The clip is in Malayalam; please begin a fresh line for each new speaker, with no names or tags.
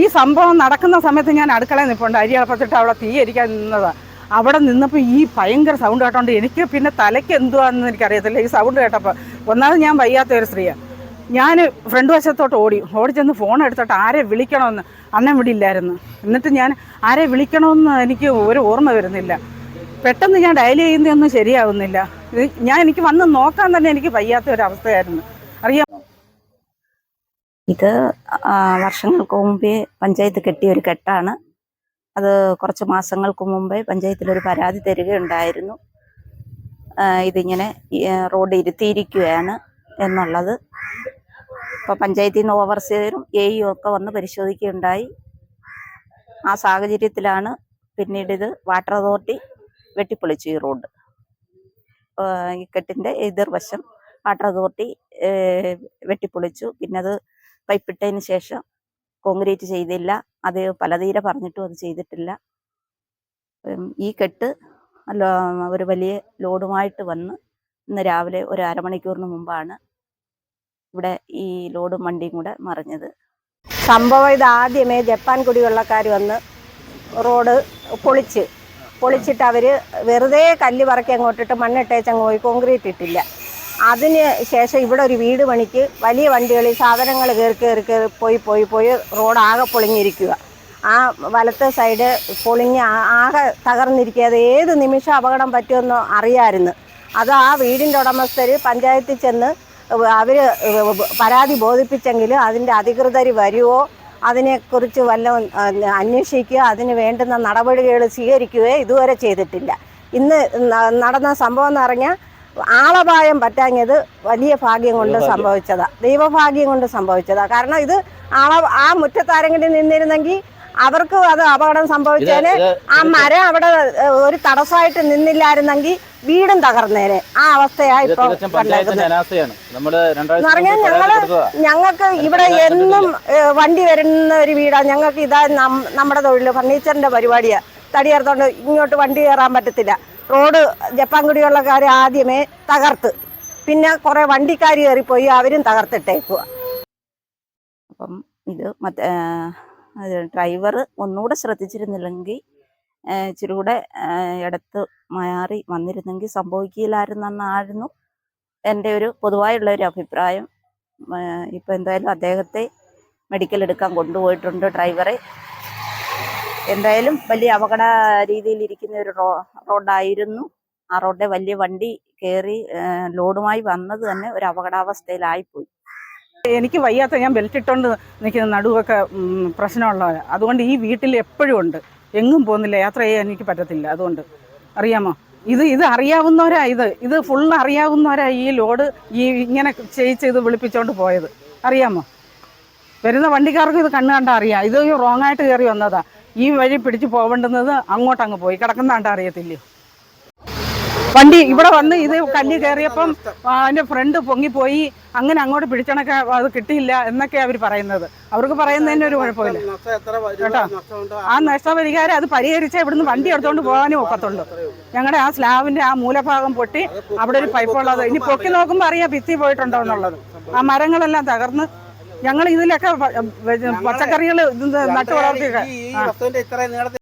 ഈ സംഭവം നടക്കുന്ന സമയത്ത് ഞാൻ അടുക്കളയിൽ നിൽപ്പുണ്ട് അരി അളപ്പത്തിട്ട് അവിടെ തീ അരിക്കാൻ നിന്നതാ. അവിടെ നിന്നപ്പോൾ ഈ ഭയങ്കര സൗണ്ട് കേട്ടോണ്ട് എനിക്ക് പിന്നെ തലയ്ക്ക് എന്തുവാണെന്ന് എനിക്കറിയത്തില്ല. ഈ സൗണ്ട് കേട്ടപ്പോൾ ഒന്നാമത് ഞാൻ വയ്യാത്ത ഒരു സ്ത്രീയാണ് ഞാൻ ഫ്രണ്ട് വശത്തോട്ട് ഓടി. ഓടി ചെന്ന് ഫോൺ എടുത്തിട്ട് ആരെ വിളിക്കണമെന്ന് അന്നം ഇവിടെ ഇല്ലായിരുന്നു. എന്നിട്ട് ഞാൻ ആരെ വിളിക്കണമെന്ന് എനിക്ക് ഒരു ഓർമ്മ വരുന്നില്ല. പെട്ടെന്ന് ഞാൻ ഡയൽ ചെയ്യുന്നതൊന്നും ശരിയാവുന്നില്ല. ഞാൻ എനിക്ക് വന്ന് നോക്കാൻ തന്നെ എനിക്ക് വയ്യാത്ത ഒരു അവസ്ഥയായിരുന്നു.
ഇത് വർഷങ്ങൾക്ക് മുമ്പേ പഞ്ചായത്ത് കെട്ടിയ ഒരു കെട്ടാണ്. അത് കുറച്ച് മാസങ്ങൾക്ക് മുമ്പേ പഞ്ചായത്തിലൊരു പരാതി തരികയുണ്ടായിരുന്നു. ഇതിങ്ങനെ റോഡ് ഇരുത്തിയിരിക്കുകയാണ് എന്നുള്ളത്. അപ്പോൾ പഞ്ചായത്തിൽ നിന്ന് ഓവർസിയറും എയും ഒക്കെ വന്ന് പരിശോധിക്കുകയുണ്ടായി. ആ സാഹചര്യത്തിലാണ് പിന്നീട് ഇത് വാട്ടർ അതോറിറ്റി വെട്ടിപ്പൊളിച്ചു ഈ റോഡ്. ഈ കെട്ടിന്റെ എതിർവശം വാട്ടർ അതോറിറ്റി വെട്ടിപ്പൊളിച്ചു. പിന്നെ അത് പൈപ്പിട്ടതിന് ശേഷം കോൺക്രീറ്റ് ചെയ്തില്ല. അത് പലതീരെ പറഞ്ഞിട്ടും അത് ചെയ്തിട്ടില്ല. ഈ കെട്ട് ഒരു വലിയ ലോഡുമായിട്ട് വന്ന് ഇന്ന് രാവിലെ ഒരു അരമണിക്കൂറിന് മുമ്പാണ് ഇവിടെ ഈ ലോഡും വണ്ടിയും കൂടെ മറിഞ്ഞത്.
സംഭവം ഇത് ആദ്യമേ ജപ്പാൻ കുടിവെള്ളക്കാർ വന്ന് റോഡ് പൊളിച്ച് പൊളിച്ചിട്ട് അവർ വെറുതെ കല്ല് പറക്കി അങ്ങോട്ടിട്ട് മണ്ണിട്ടേച്ചങ്ങ് പോയി കോൺക്രീറ്റ് ഇട്ടില്ല. അതിന് ശേഷം ഇവിടെ ഒരു വീട് പണിക്ക് വലിയ വണ്ടികളിൽ സാധനങ്ങൾ കയറി കയറി കയറി പോയി പോയി പോയി റോഡ് ആകെ പൊളിഞ്ഞിരിക്കുക. ആ വലത്തെ സൈഡ് പൊളിഞ്ഞ് ആകെ തകർന്നിരിക്കുക അത് ഏത് നിമിഷം അപകടം പറ്റുമെന്ന് അറിയാമായിരുന്നു അത് ആ വീടിന്റെ ഉടമസ്ഥർ പഞ്ചായത്തിൽ ചെന്ന് അവർ പരാതി ബോധിപ്പിച്ചെങ്കിൽ അതിന്റെ അധികൃതർ വരുമോ അതിനെക്കുറിച്ച് വല്ല അന്വേഷിക്കുക അതിന് വേണ്ടുന്ന നടപടികൾ സ്വീകരിക്കുകയോ ഇതുവരെ ചെയ്തിട്ടില്ല. ഇന്ന് നടന്ന സംഭവം എന്ന് പറഞ്ഞാൽ ആളപായം പറ്റാഞ്ഞത് വലിയ ഭാഗ്യം കൊണ്ട് സംഭവിച്ചതാ. ദൈവഭാഗ്യം കൊണ്ട് സംഭവിച്ചതാ. കാരണം ഇത് ആള ആ മുറ്റത്താരെങ്കിലും നിന്നിരുന്നെങ്കിൽ അവർക്ക് അത് അപകടം സംഭവിച്ചേന്. ആ മരം അവിടെ ഒരു തടസ്സമായിട്ട് നിന്നില്ലായിരുന്നെങ്കിൽ വീടും തകർന്നേനെ. ആ അവസ്ഥയാ ഇപ്പൊ പറഞ്ഞാൽ
ഞങ്ങൾ
ഞങ്ങൾക്ക് ഇവിടെ എന്നും വണ്ടി വരുന്ന ഒരു വീടാ. ഞങ്ങൾക്ക് ഇതാ നമ്മുടെ തൊഴിൽ ഫർണിച്ചറിന്റെ പരിപാടിയാ. തടിയേർത്തോണ്ട് ഇങ്ങോട്ട് വണ്ടി കയറാൻ പറ്റത്തില്ല. റോഡ് ജപ്പാൻ കുടിവെള്ളക്കാർ ആദ്യമേ തകർത്ത്. പിന്നെ കുറെ വണ്ടിക്കാർ കയറിപ്പോയി അവരും തകർത്തിട്ടേക്കുക
അപ്പം ഇത് മറ്റേ ഡ്രൈവർ ഒന്നുകൂടെ ശ്രദ്ധിച്ചിരുന്നില്ലെങ്കിൽ ഇച്ചിരി കൂടെ ഇടത്ത് മാറി വന്നിരുന്നെങ്കിൽ സംഭവിക്കില്ലായിരുന്നെന്നായിരുന്നു എന്റെ ഒരു പൊതുവായുള്ള ഒരു അഭിപ്രായം. ഇപ്പോൾ ഇപ്പം എന്തായാലും അദ്ദേഹത്തെ മെഡിക്കൽ എടുക്കാൻ കൊണ്ടുപോയിട്ടുണ്ട് ഡ്രൈവറെ. എന്തായാലും വലിയ അപകട രീതിയിൽ ഇരിക്കുന്ന ഒരു റോ റോഡായിരുന്നു. ആ റോഡിലെ വലിയ വണ്ടി കയറി ലോഡുമായി വന്നത് തന്നെ ഒരു അപകടാവസ്ഥയിലായിപ്പോയി.
എനിക്ക് വയ്യാത്ത ഞാൻ ബെൽറ്റ് ഇട്ടുകൊണ്ട് നിൽക്കുന്ന നടുവൊക്കെ പ്രശ്നമുള്ളവർ അതുകൊണ്ട് ഈ വീട്ടിൽ എപ്പോഴും ഉണ്ട്. എങ്ങും പോകുന്നില്ല. യാത്ര ചെയ്യാൻ എനിക്ക് പറ്റത്തില്ല. അതുകൊണ്ട് അറിയാമോ? ഇത് ഇത് അറിയാവുന്നവരാ ഇത്. ഇത് ഫുൾ അറിയാവുന്നവരാ ഈ ലോഡ് ഈ ഇങ്ങനെ ചെയ്യിച്ച് ഇത് വിളിപ്പിച്ചോണ്ട് പോയത്. അറിയാമോ? വരുന്ന വണ്ടിക്കാർക്കും ഇത് കണ്ണ് കണ്ടാൽ അറിയാം. ഇത് റോങ് ആയിട്ട് കയറി വന്നതാ. ഈ വഴി പിടിച്ച് പോവേണ്ടുന്നത് അങ്ങോട്ട് അങ്ങ് പോയി. കിടക്കുന്നാണ്ട് അറിയത്തില്ലയോ? വണ്ടി ഇവിടെ വന്ന് ഇത് കല്ല് കയറിയപ്പം അതിന്റെ ഫ്രണ്ട് പൊങ്ങിപ്പോയി. അങ്ങനെ അങ്ങോട്ട് പിടിച്ചണക്കെ അത് കിട്ടിയില്ല എന്നൊക്കെ അവർ പറയുന്നത്. അവർക്ക് പറയുന്നതിന് ഒരു കുഴപ്പമില്ല. കേട്ടോ? ആ നഷ്ടപരിഹാരം അത് പരിഹരിച്ച ഇവിടുന്ന് വണ്ടി എടുത്തോണ്ട് പോകാനും ഒക്കത്തുള്ളൂ. ഞങ്ങളുടെ ആ സ്ലാബിന്റെ ആ മൂലഭാഗം പൊട്ടി അവിടെ ഒരു പൈപ്പ് ഉള്ളത്. ഇനി പൊക്കി നോക്കുമ്പോൾ അറിയാം ഭിത്തി പോയിട്ടുണ്ടോ എന്നുള്ളത്. ആ മരങ്ങളെല്ലാം തകർന്ന് ഞങ്ങൾ ഇതിലൊക്കെ പച്ചക്കറികൾ നട്ടു വളർത്തിയൊക്കെ
ഇത്രയും നീളത്തിൽ